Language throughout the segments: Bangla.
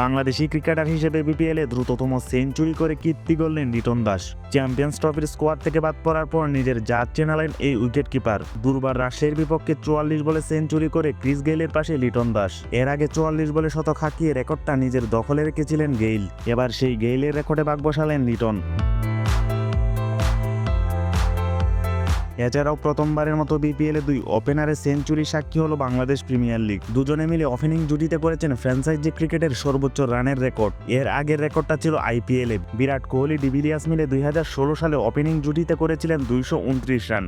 বাংলাদেশি ক্রিকেটার হিসেবে বিপিএলে দ্রুততম সেঞ্চুরি করে কীর্তি করলেন রিটন দাস। চ্যাম্পিয়ন্স ট্রফির স্কোয়াড থেকে বাদ পড়ার পর নিজের জাত চেনালেন এই উইকেট কিপার দুর্বার রাশের বিপক্ষে চুয়াল্লিশ বলে সেঞ্চুরি করে ক্রিস গেইলের পাশে লিটন দাস। এর আগে চুয়াল্লিশ বলে শতক হাঁকিয়ে রেকর্ডটা নিজের দখলে রেখেছিলেন গেইল। এবার সেই গেইলের রেকর্ডে বাঘ বসালেন লিটন। এছাড়াও প্রথমবারের মতো বিপিএলে দুই ওপেনারে সেঞ্চুরি সাক্ষী হলো বাংলাদেশ প্রিমিয়ার লিগ দুজনে মিলে ওপেনিং জুটিতে করেছেন ফ্র্যাঞ্চাইজি ক্রিকেটের সর্বোচ্চ রানের রেকর্ড। এর আগের রেকর্ডটা ছিল আইপিএলে বিরাট কোহলি, ডিভিলিয়াস মিলে দুই হাজার ষোলো সালে ওপেনিং জুটিতে করেছিলেন দুইশো উনত্রিশ রান।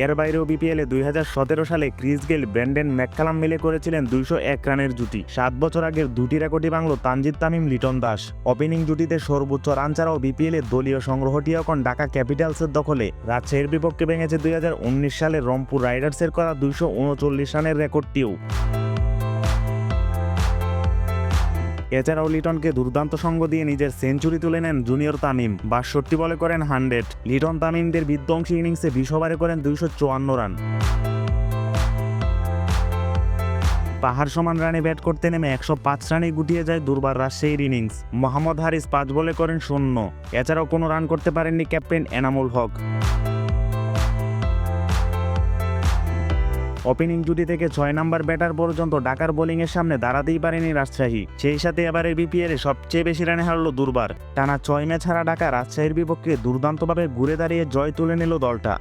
এর বাইরেও বিপিএলে দুই হাজার সতেরো সালে ক্রিস গেল ব্র্যান্ডেন ম্যাককালাম মিলে করেছিলেন দুইশো এক রানের জুটি। সাত বছর আগের দুটি রেকর্ডই বাংলো তানজিদ তামিম, লিটন দাস। ওপেনিং জুটিতে সর্বোচ্চ রান ছাড়াও বিপিএলে দলীয় সংগ্রহটি এখন ঢাকা ক্যাপিটালসের দখলে। রাজশাহীর বিপক্ষে ভেঙেছে দুই হাজার উনিশ সালে রংপুর রাইডার্সের করা দুইশো উনচল্লিশ রানের রেকর্ডটিও। এছাড়াও লিটনকে দুর্দান্ত সঙ্গ দিয়ে নিজের সেঞ্চুরি তুলে নেন জুনিয়র তামিম। বাষট্টি বলে করেন হান্ড্রেড। লিটন তামিমদের বিধ্বংসী ইনিংসে বিশ ওভারে করেন দুইশো চুয়ান্ন রান। পাহাড় সমান রানে ব্যাট করতে নেমে একশো পাঁচ রানে গুটিয়ে যায় দুর্বার রাজশাহীর ইনিংস। মোহাম্মদ হারিস পাঁচ বলে করেন শূন্য। এছাড়াও কোনো রান করতে পারেননি ক্যাপ্টেন এনামুল হক। ওপেনিং জুটি থেকে ছয় নম্বর ব্যাটার পর্যন্ত ডাকার বোলিংয়ের সামনে দাঁড়াতেই পারেনি রাজশাহী। সেই সাথে এবারে বিপিএলে সবচেয়ে বেশি রানে হারল দুর্বার। টানা ছয় ম্যাচ হারা ডাকা রাজশাহীর বিপক্ষে দুর্দান্তভাবে ঘুরে দাঁড়িয়ে জয় তুলে নিল দলটা।